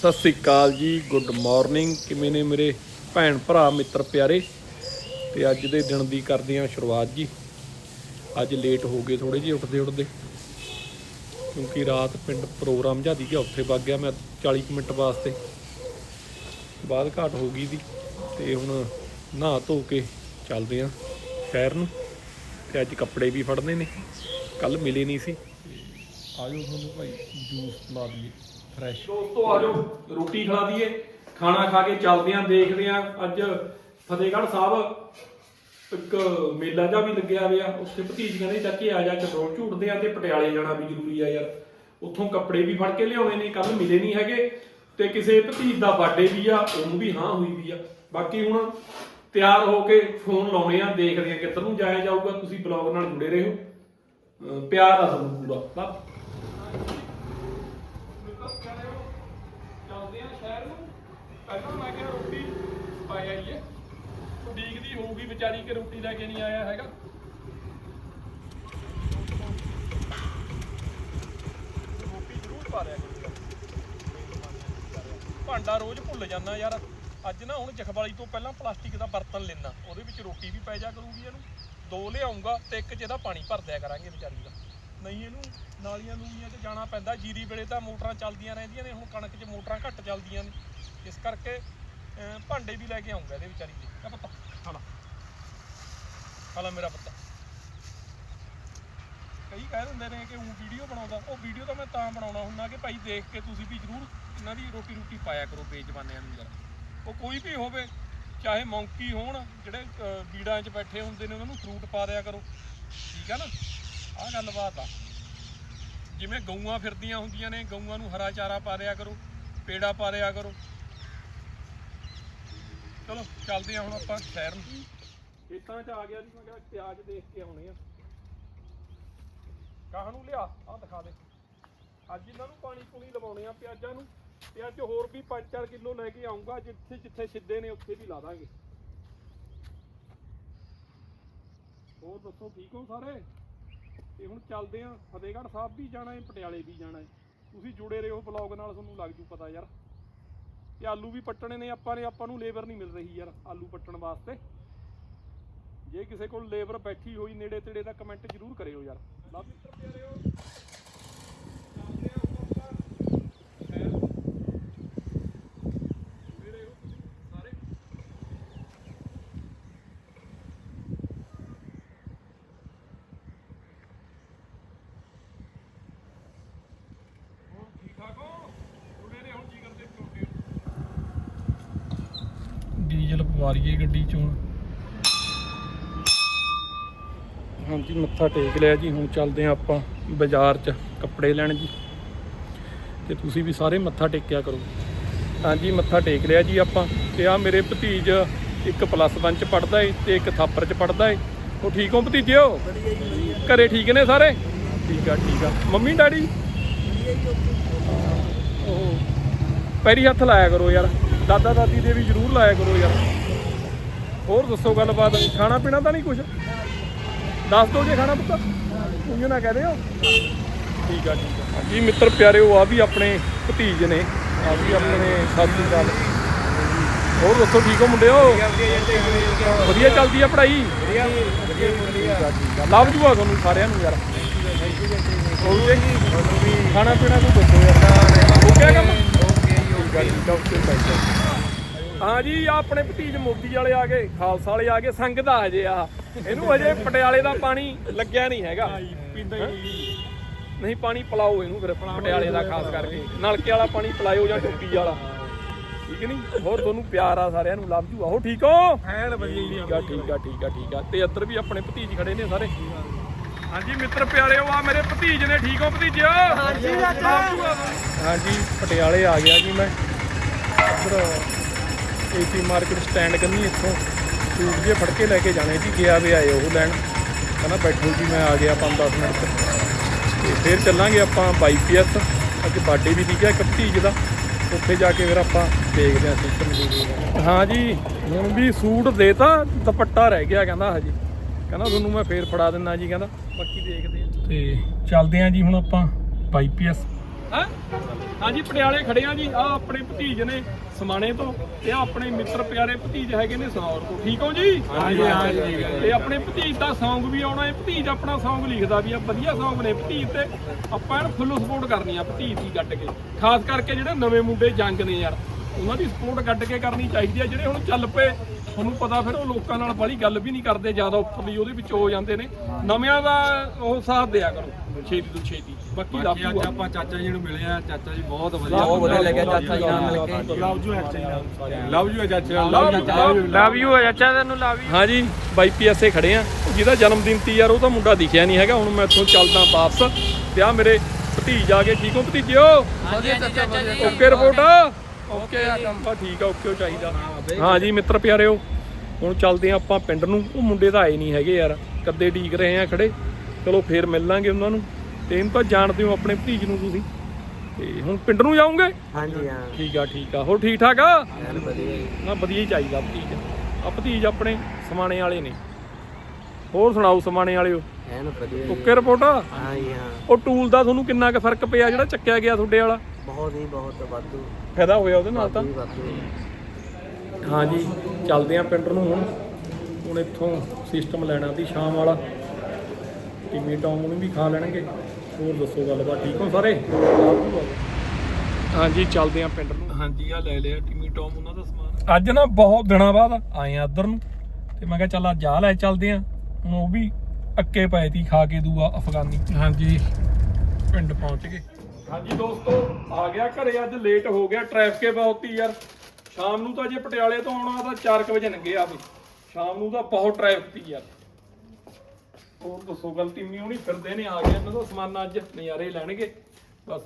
ਸਤਿ ਸ੍ਰੀ ਅਕਾਲ ਜੀ, good morning. ਕਿਵੇਂ ਨੇ ਮੇਰੇ ਭੈਣ ਭਰਾ, ਮਿੱਤਰ ਪਿਆਰੇ? ਤੇ ਅੱਜ ਦੇ ਦਿਨ ਦੀ ਕਰਦੇ ਹਾਂ ਸ਼ੁਰੂਆਤ ਜੀ। ਅੱਜ ਲੇਟ ਹੋ ਗਏ ਥੋੜੇ ਜਿਹੇ ਉੱਠਦੇ ਉੱਠਦੇ। ਕਿਉਂਕਿ ਰਾਤ ਪਿੰਡ ਪ੍ਰੋਗਰਾਮ ਜਿਹਾ ਗਿਆ ਉੱਥੇ ਵਗ ਗਿਆ ਮੈਂ 40 ਕੁ ਮਿੰਟ ਵਾਸਤੇ। ਬਾਅਦ ਘਾਟ ਹੋ ਗਈ ਦੀ ਤੇ ਹੁਣ ਨਹਾ ਧੋ ਕੇ ਚੱਲਦੇ ਹਾਂ ਸ਼ਹਿਰ ਨੂੰ। ਤੇ ਅੱਜ ਕੱਪੜੇ ਵੀ ਫੜਨੇ ਨੇ। ਕੱਲ ਮਿਲੇ ਨਹੀਂ ਸੀ। ਆਜੋ ਤੁਹਾਨੂੰ ਭਾਈ ਜੂਸ ਲਾ ਦਈਏ। ਫਰੈਸ਼ ਦੋਸਤੋ ਆਜੋ ਰੋਟੀ ਖਿਲਾ ਦਈਏ ਖਾਣਾ ਖਾ ਕੇ ਚੱਲਦੇ ਆਂ, ਦੇਖਦੇ ਆਂ। ਅੱਜ ਫਤਿਹਗੜ੍ਹ ਸਾਹਿਬ ਇੱਕ ਮੇਲਾ ਜਿਹਾ ਵੀ ਲੱਗਿਆ ਹੋਇਆ। ਉੱਥੇ ਭਤੀਜ ਕਹਿੰਦੇ ਚਾਚੀ ਆ ਜਾ ਚਟਰੋਲ ਝੂਟਦੇ ਆ ਤੇ ਪਟਿਆਲੇ ਜਾਣਾ ਵੀ ਜ਼ਰੂਰੀ ਆ ਯਾਰ। ਉੱਥੋਂ ਕੱਪੜੇ ਵੀ ਫੜ ਕੇ ਲਿਆਉਣੇ ਨੇ ਕੱਲ ਮਿਲੇ ਨਹੀਂ ਹੈਗੇ। ਤੇ ਕਿਸੇ ਭਤੀਜ ਦਾ ਬਰਥਡੇ ਵੀ ਆ, ਉਹਨੂੰ ਵੀ ਹਾਂ ਹੋਈ ਵੀ ਆ। ਬਾਕੀ ਹੁਣ ਤਿਆਰ ਹੋ ਕੇ ਫੋਨ ਲਾਉਣੇ ਆ, ਦੇਖਦੇ ਆ ਕਿੱਧਰ ਨੂੰ ਜਾਇਆ ਜਾਊਗਾ। ਤੁਸੀਂ ਬਲੌਗ ਨਾਲ ਜੁੜੇ ਰਹੋ। ਅਹ ਪਿਆਰ ਆ ਤੁਹਾਨੂੰ ਪੂਰਾ। ਬਸ ਚੱਲਦੇ ਆ ਸ਼ਹਿਰ ਨੂੰ। ਪਹਿਲਾਂ ਮੈਂ ਕਿਹਾ ਰੋਟੀ ਪਾਈ ਆਈਏ। ਉਡੀਕਦੀ ਹੋਊਗੀ ਵਿਚਾਰੀ ਕਿ ਰੋਟੀ ਲੈ ਕੇ ਨਹੀਂ ਆਇਆ ਹੈਗਾ। ਰੋਟੀ ਜ਼ਰੂਰ ਪਾ ਰਿਆ ਭਾਂਡਾ ਰੋਜ਼ ਭੁੱਲ ਜਾਂਦਾ ਯਾਰ। ਅੱਜ ਨਾ ਹੁਣ ਜਖਵਾਲੀ ਤੋਂ ਪਹਿਲਾਂ ਪਲਾਸਟਿਕ ਦਾ ਬਰਤਨ ਲੈਣਾ ਉਹਦੇ ਵਿੱਚ ਰੋਟੀ ਵੀ ਪੈ ਜਾ ਕਰੂਗੀ ਇਹਨੂੰ। ਦੋ ਲਿਆਉਂਗਾ ਤੇ ਇੱਕ ਚ ਇਹਦਾ ਪਾਣੀ ਭਰ ਦਿਆ ਕਰਾਂਗੇ ਵਿਚਾਰੀ ਦਾ। ਨਹੀਂ ਇਹਨੂੰ ਨਾਲੀਆਂ ਨੂਲੀਆਂ 'ਚ ਜਾਣਾ ਪੈਂਦਾ। ਜੀਰੀ ਵੇਲੇ ਤਾਂ ਮੋਟਰਾਂ ਚੱਲਦੀਆਂ ਰਹਿੰਦੀਆਂ ਨੇ, ਹੁਣ ਕਣਕ 'ਚ ਮੋਟਰਾਂ ਘੱਟ ਚੱਲਦੀਆਂ ਨੇ। ਇਸ ਕਰਕੇ ਭਾਂਡੇ ਵੀ ਲੈ ਕੇ ਆਉਂਗਾ ਇਹਦੇ ਵਿਚਾਰੀ ਦੇ। ਕਾ ਪੱਤਾ ਖਾਲਾ ਖਾਲਾ ਮੇਰਾ ਪਤਾ। ਕਈ ਕਹਿ ਦਿੰਦੇ ਨੇ ਕਿ ਉਹ ਵੀਡੀਓ ਬਣਾਉਂਦਾ। ਉਹ ਵੀਡੀਓ ਤਾਂ ਮੈਂ ਤਾਂ ਬਣਾਉਣਾ ਹੁੰਦਾ ਕਿ ਭਾਈ ਦੇਖ ਕੇ ਤੁਸੀਂ ਵੀ ਜਰੂਰ ਇਹਨਾਂ ਦੀ ਰੋਟੀ ਰੋਟੀ ਪਾਇਆ ਕਰੋ ਬੇਜਵਾਨਿਆਂ ਨੂੰ ਯਾਰ ਉਹ ਕੋਈ ਵੀ ਹੋਵੇ, ਚਾਹੇ ਮੌਂਕੀ ਹੋਣ, ਜਿਹੜੇ ਬੀੜਾਂ 'ਚ ਬੈਠੇ ਹੁੰਦੇ ਨੇ, ਉਹਨਾਂ ਨੂੰ ਫਰੂਟ ਪਾ ਦਿਆ ਕਰੋ। ਠੀਕ ਆ ਨਾ? ਆਹ ਗੱਲਬਾਤ ਆ। ਜਿਵੇਂ ਗਊਆਂ ਫਿਰਦੀਆਂ ਹੁੰਦੀਆਂ ਨੇ, ਗਊਆਂ ਨੂੰ ਹਰਾ ਚਾਰਾ ਪਾ ਦਿਆ ਕਰੋ, ਪੇੜਾ ਪਾ ਦਿਆ ਕਰੋ। ਚਲੋ, ਚੱਲਦੇ ਆ ਹੁਣ ਆਪਾਂ ਸ਼ਹਿਰ ਨੂੰ। ਖੇਤਾਂ 'ਚ ਆ ਗਿਆ ਜੀ, ਮੈਂ ਕਿਹਾ ਪਿਆਜ਼ ਦੇਖ ਕੇ ਆਉਣੇ ਆ। ਕਾਹ ਨੂੰ ਲਿਆ, ਆਹ ਦਿਖਾ ਦੇ। ਅੱਜ ਇਹਨਾਂ ਨੂੰ ਪਾਣੀ ਪੂਣੀ ਲਵਾਉਣੇ ਆ ਪਿਆਜ਼ਾਂ ਨੂੰ। ਤੇ ਅੱਜ ਹੋਰ ਵੀ 5-4 ਕਿਲੋ ਲੈ ਕੇ ਆਉਂਗਾ ਜਿੱਥੇ ਜਿੱਥੇ ਸਿੱਧੇ ਨੇ, ਉੱਥੇ ਵੀ ਲਾ ਦਾਂਗੇ। ਹੋਰ ਦੱਸੋ, ਠੀਕ ਹੋ ਸਾਰੇ? ਤੇ ਹੁਣ ਚੱਲਦੇ ਆਂ, ਫਤਿਹਗੜ੍ਹ ਸਾਹਿਬ ਵੀ ਜਾਣਾ ਹੈ, ਪਟਿਆਲੇ ਵੀ ਜਾਣਾ ਹੈ। ਤੁਸੀਂ ਜੁੜੇ ਰਹੋ ਬਲੌਗ ਨਾਲ, ਤੁਹਾਨੂੰ ਲੱਗ ਜੂ ਪਤਾ ਯਾਰ। ਤੇ ਆਲੂ ਵੀ ਪੱਟਣੇ ਨੇ, ਆਪਾਂ ਨੇ, ਆਪਾਂ ਨੂੰ ਲੇਬਰ ਨਹੀਂ ਮਿਲ ਰਹੀ ਯਾਰ, ਆਲੂ ਪੱਟਣ ਵਾਸਤੇ। ਜੇ ਕਿਸੇ ਕੋਲ ਲੇਬਰ ਬੈਠੀ ਹੋਈ ਨੇੜੇ ਤੇੜੇ ਦਾ ਕਮੈਂਟ ਜ਼ਰੂਰ ਕਰਿਓ ਯਾਰ। ਲਵ ਮਿੱਤਰ ਪਿਆਰਿਓ ਚੱਲਦੇ ਆਂ ਹੁਣ ਆਪਾਂ ਸ਼ਹਿਰ ਨੂੰ। ਜੁੜੇ ਰਹੋ ਤੁਸੀਂ ਸਾਰੇ ਹੋਰ ਠੀਕ ਠਾਕ ਹੋ ਜੁੜੇ ਨੇ ਹੁਣ ਕੀ ਕਰਦੇ ਪਰੌਂਠੇ ਡੀਜ਼ਲ ਪਵਾਰੀਏ ਗੱਡੀ ਚੋਂ। ਹਾਂਜੀ, ਮੱਥਾ ਟੇਕ ਲਿਆ ਜੀ, ਹੁਣ ਚੱਲਦੇ ਹਾਂ ਆਪਾਂ ਬਾਜ਼ਾਰ 'ਚ ਕੱਪੜੇ ਲੈਣ ਜੀ। ਤੇ ਤੁਸੀਂ ਵੀ ਸਾਰੇ ਮੱਥਾ ਟੇਕਿਆ ਕਰੋ। ਹਾਂਜੀ, ਮੱਥਾ ਟੇਕ ਲਿਆ ਜੀ ਆਪਾਂ। ਤੇ ਆ ਮੇਰੇ ਭਤੀਜ ਇੱਕ ਪਲੱਸ 1 ਚ ਪੜਦਾ ਏ ਤੇ ਇੱਕ ਥਾਪਰ ਚ ਪੜਦਾ ਏ। ਉਹ ਠੀਕ ਹੋ ਭਤੀਜਿਓ? ਘਰੇ ਠੀਕ ਨੇ ਸਾਰੇ? ਠੀਕ ਆ ਠੀਕ ਆ। Mummy, daddy? ਉਹ ਪੈਰੀ ਹੱਥ ਲਾਇਆ ਕਰੋ ਯਾਰ। ਦਾਦਾ ਦਾਦੀ ਦੇ ਵੀ ਜ਼ਰੂਰ ਲਾਇਆ ਕਰੋ ਯਾਰ। ਹੋਰ ਦੱਸੋ ਗੱਲਬਾਤ, ਖਾਣਾ ਪੀਣਾ ਤਾਂ ਨਹੀਂ ਕੁਝ ਦੱਸ ਦੋ ਜੇ ਖਾਣਾ ਪੁੱਤ? ਉਂਝ ਨਾ ਕਹਦੇ ਹੋ ਠੀਕ ਆ ਠੀਕ ਆ। ਜੀ ਮਿੱਤਰ ਪਿਆਰਿਓ, ਆ ਵੀ ਆਪਣੇ ਭਤੀਜ ਨੇ, ਆ ਵੀ ਆਪਣੇ ਸਾਥੀ ਗੱਲ ਹੋਰ ਦੱਸੋ, ਠੀਕ ਹੋ ਮੁੰਡਿਓ? ਵਧੀਆ ਚੱਲਦੀ ਆ ਪੜ੍ਹਾਈ? ਠੀਕ ਆ ਲਵ ਜੂਆ ਤੁਹਾਨੂੰ ਸਾਰਿਆਂ ਨੂੰ ਯਾਰ। ਓਕੇ ਖਾਣਾ ਪੀਣਾ ਕੋਈ ਦੱਸੋ ਯਾਰ। ਓਕੇ ਕੰਮ? ਹਾਂ ਜੀ ਆ ਆਪਣੇ ਭਤੀਜ ਮੋਦੀ ਵਾਲੇ ਆ ਗਏ ਖਾਲਸਾ ਵਾਲੇ ਆ ਗਏ ਸੰਗਤ ਆ ਹਜੇ ਆ। ਇਹਨੂੰ ਹਜੇ ਪਟਿਆਲੇ ਦਾ ਪਾਣੀ ਲੱਗਿਆ ਨਹੀਂ ਹੈਗਾ। ਨਹੀਂ। ਪਾਣੀ ਪਿਲਾਓ ਇਹਨੂੰ ਫਿਰ ਪਟਿਆਲੇ ਦਾ ਖਾਸ ਕਰਕੇ। ਨਲਕੇ ਵਾਲਾ ਪਾਣੀ ਪਿਲਾਇਓ ਜਾਂ ਟੋਪੀ ਵਾਲਾ। ਠੀਕ ਨਹੀਂ? ਹੋਰ ਤੁਹਾਨੂੰ ਪਿਆਰ ਆ ਸਾਰਿਆਂ ਨੂੰ ਲਵ ਜੂ ਆਹੋ ਠੀਕ ਹੋ? ਐਨ ਵਧੀਆ ਜੀ। ਠੀਕ ਆ ਠੀਕ ਆ ਠੀਕ ਆ ਠੀਕ ਆ। ਤੇ ਇੱਧਰ ਵੀ ਆਪਣੇ ਭਤੀਜ ਖੜੇ ਨੇ ਸਾਰੇ। ਹਾਂਜੀ ਮਿੱਤਰ ਪਿਆਰਿਓ ਆ ਮੇਰੇ ਭਤੀਜ ਨੇ ਠੀਕ ਹੋ ਭਤੀਜਿਓ ਹਾਂਜੀ ਹਾਂਜੀ ਪਟਿਆਲੇ ਆ ਗਿਆ ਜੀ ਮੈਂ। ਇੱਧਰ ਏਪੀ ਮਾਰਕੀਟ ਸਟੈਂਡ ਕੰਨੀ ਇੱਥੋਂ। ਸੂਟ ਜੇ ਫੜ ਕੇ ਲੈ ਕੇ ਜਾਣੇ ਜੀ ਗਿਆ ਵੇ ਆਏ ਉਹ ਲੈਣ। ਕਹਿੰਦਾ ਬੈਠੋ ਜੀ ਮੈਂ ਆ ਗਿਆ 5-10 ਮਿੰਟ ਤੇ ਫਿਰ ਚੱਲਾਂਗੇ ਆਪਾਂ ਬਾਈਪੀਐਸ ਅੱਜ ਬਰਥਡੇ ਵੀ ਦੀਗਾ ਇੱਕ ਭਤੀਜ ਦਾ। ਉੱਥੇ ਜਾ ਕੇ ਫਿਰ ਆਪਾਂ ਦੇਖਦੇ ਹਾਂ ਸਿਸਟਮ ਹਾਂ ਜੀ ਹੁਣ ਵੀ ਸੂਟ ਦੇਤਾ ਦੁਪੱਟਾ ਰਹਿ ਗਿਆ ਕਹਿੰਦਾ ਹਜੇ। ਕਹਿੰਦਾ ਤੁਹਾਨੂੰ ਮੈਂ ਫੇਰ ਫੜਾ ਦਿੰਦਾ ਜੀ ਕਹਿੰਦਾ ਬਾਕੀ ਦੇਖਦੇ ਆ। ਤੇ ਚੱਲਦੇ ਆ ਜੀ ਹੁਣ ਆਪਾਂ ਬਾਈਪੀਐਸ ਹਾਂ? ਹਾਂਜੀ ਪਟਿਆਲੇ ਖੜੇ ਆ ਜੀ ਆ ਆਪਣੇ ਭਤੀਜ ਨੇ ਸਮਾਣੇ ਤੋਂ ਤੇ ਆ ਆਪਣੇ ਮਿੱਤਰ ਪਿਆਰੇ ਭਤੀਜ ਹੈਗੇ ਨੇ ਸਨੌਰ ਤੋਂ। ਠੀਕ ਹੋ ਜੀ? ਹਾਂਜੀ ਹਾਂਜੀ ਤੇ ਆਪਣੇ ਭਤੀਜ ਦਾ Song ਵੀ ਆਉਣਾ ਹੈ ਭਤੀਜ ਆਪਣਾ Song ਲਿਖਦਾ ਵੀ ਆ ਵਧੀਆ Song ਨੇ ਭਤੀਜ ਤੇ। ਆਪਾਂ ਇਹਨੂੰ ਫੁੱਲ ਸਪੋਰਟ ਕਰਨੀ ਆ ਭਤੀਜ ਦੀ ਗੱਡ ਕੇ। ਖਾਸ ਕਰਕੇ ਜਿਹੜੇ ਨਵੇਂ ਮੁੰਡੇ ਜੰਗ ਨੇ ਯਾਰ ਉਹਨਾਂ ਦੀ ਸਪੋਰਟ ਗੱਡ ਕੇ ਕਰਨੀ ਚਾਹੀਦੀ ਆ ਜਿਹੜੇ ਹੁਣ ਚੱਲ ਪਏ ਤੁਹਾਨੂੰ ਪਤਾ ਫਿਰ ਉਹ ਲੋਕਾਂ ਨਾਲ ਬਾਹਲੀ ਗੱਲ ਵੀ ਨਹੀਂ ਕਰਦੇ ਜ਼ਿਆਦਾ ਉੱਪਰਲੀ ਉਹਦੇ ਵਿੱਚ ਹੋ ਜਾਂਦੇ ਨੇ। ਨਵਿਆਂ ਦਾ ਉਹ ਸਾਥ ਦਿਆ ਕਰੋ ਛੇਤੀ ਤੋਂ ਛੇਤੀ। ਬਾਕੀ ਬਾਕੀ ਅੱਜ ਆਪਾਂ ਚਾਚਾ ਜੀ ਨੂੰ ਮਿਲੇ ਆ ਚਾਚਾ ਜੀ ਬਹੁਤ ਵਧੀਆ ਬਹੁਤ ਵਧੀਆ ਲੱਗਿਆ ਚਾਚਾ ਜੀ ਨਾਲ ਮਿਲ ਕੇ। ਲਵ ਯੂ ਲਵ ਯੂ ਚਾਚਾ ਲਵ ਯੂ ਹੈ ਚਾਚਾ ਤੈਨੂੰ ਲਵ ਯੂ ਹਾਂਜੀ ਬਾਈ ਪੀਐਸਏ ਖੜੇ ਆ। ਜਿਹਦਾ ਜਨਮ ਦਿਨ ਤੀ ਯਾਰ ਉਹ ਤਾਂ ਮੁੰਡਾ ਦਿਖਿਆ ਨਹੀਂ ਹੈਗਾ। ਹੁਣ ਮੈਂ ਇੱਥੋਂ ਚੱਲਦਾ ਵਾਪਸ। ਤੇ ਆ ਮੇਰੇ ਭਤੀਜ ਆ ਗਏ। ਠੀਕ ਹੋ ਭਤੀਜਿਓ? ਵਧੀਆ ਚਾਚਾ ਜੀ। Okay report. ਓਕੇ ਆ ਕੰਮ। ਤਾਂ ਠੀਕ ਆ ਓਕੇ ਚਾਹੀਦਾ। ਹਾਂ ਜੀ ਮਿੱਤਰ ਪਿਆਰਿਓ ਹੁਣ ਚੱਲਦੇ ਆ ਆਪਾਂ ਪਿੰਡ ਨੂੰ। ਉਹ ਮੁੰਡੇ ਤਾਂ ਆਏ ਨਹੀਂ ਹੈਗੇ ਯਾਰ ਕੱਦੇ ਢੀਕ ਰਹੇ ਆ ਖੜੇ। ਚਲੋ ਫੇਰ ਮਿਲ ਲਾਂਗੇ ਉਹਨਾਂ ਨੂੰ। ਤੇ ਇਹਨੂੰ ਤਾਂ ਜਾਣਦੇ ਹੋ ਆਪਣੇ ਭਤੀਜ ਨੂੰ ਤੁਸੀਂ। ਤੇ ਹੁਣ ਪਿੰਡ ਨੂੰ ਜਾਓਗੇ? ਹਾਂਜੀ ਹਾਂ। ਠੀਕ ਆ ਠੀਕ ਆ। ਹੋਰ ਠੀਕ ਠਾਕ ਆ? ਨਾ ਵਧੀਆ ਹੀ ਚਾਹੀਦਾ ਭਤੀਜ। ਆ ਭਤੀਜ ਆਪਣੇ ਸਮਾਣੇ ਵਾਲੇ ਨੇ। ਹੋਰ ਸੁਣਾਓ ਸਮਾਣੇ ਵਾਲਿਓ? ਐਨ ਵਧੀਆ ਓਕੇ ਰਿਪੋਰਟ? ਹਾਂ ਜੀ ਹਾਂ। ਉਹ ਟੂਲ ਦਾ ਤੁਹਾਨੂੰ ਕਿੰਨਾ ਕੁ ਫ਼ਰਕ ਪਿਆ ਜਿਹੜਾ ਚੱਕਿਆ ਗਿਆ ਤੁਹਾਡੇ ਵਾਲਾ? ਬਹੁਤ ਹੀ ਬਹੁਤ। ਵਾਧੂ। ਫਾਇਦਾ ਹੋਇਆ ਉਹਦੇ ਨਾਲ ਤਾਂ? ਹਾਂਜੀ ਚੱਲਦੇ ਆਂ ਪਿੰਡ ਨੂੰ ਹੁਣ। ਹੁਣ ਇੱਥੋਂ ਸਿਸਟਮ ਲੈਣਾ ਸੀ ਸ਼ਾਮ ਵਾਲਾ। ਟਿਮੀ ਟੌਮ ਨੂੰ ਵੀ ਖਾ ਲੈਣਗੇ। ਹੋਰ ਦੱਸੋ ਗੱਲਬਾਤ ਠੀਕ ਹੋ ਸਾਰੇ? ਹਾਂਜੀ ਚੱਲਦੇ ਆਂ ਪਿੰਡ ਨੂੰ। ਹਾਂਜੀ ਆ ਲੈ ਲਿਆ ਟਿਮੀ ਟੌਮ ਉਹਨਾਂ ਦਾ ਸਮਾਨ? ਅੱਜ ਨਾ ਬਹੁਤ ਦਿਨਾਂ ਬਾਅਦ ਆਏ ਆ ਇੱਧਰ ਨੂੰ। ਤੇ ਮੈਂ ਕਿਹਾ ਚੱਲ ਅੱਜ ਆ ਲੈ ਚੱਲਦੇ ਆਂ ਹੁਣ ਉਹ ਵੀ ਅੱਕੇ ਪਏ ਤੀ ਖਾ ਕੇ ਦੂਆ ਅਫਗਾਨੀ। ਹਾਂਜੀ ਪਿੰਡ ਪਹੁੰਚ ਗਏ। ਹਾਂਜੀ ਦੋਸਤੋ ਆ ਗਿਆ ਘਰੇ ਅੱਜ ਲੇਟ ਹੋ ਗਿਆ ਟ੍ਰੈਫਿਕ ਬਹੁਤ ਹੀ ਯਾਰ। ਸ਼ਾਮ ਨੂੰ ਤਾਂ ਜੇ ਪਟਿਆਲੇ ਤੋਂ ਆਉਣਾ ਤਾਂ 4 ਵਜੇ ਲੰਘੇ ਆ ਬਈ ਸ਼ਾਮ ਨੂੰ ਤਾਂ ਬਹੁਤ ਟ੍ਰੈਫਿਕ ਸੀ ਆ ਹੋਰ ਦੱਸੋ, ਗਲਤੀ ਮੀ ਹੋਣੀ, ਫਿਰਦੇ ਨੇ, ਆ ਗਏ ਇਹਨਾਂ ਦਾ ਸਮਾਨ ਅੱਜ, ਨਜ਼ਾਰੇ ਲੈਣਗੇ। ਬਸ।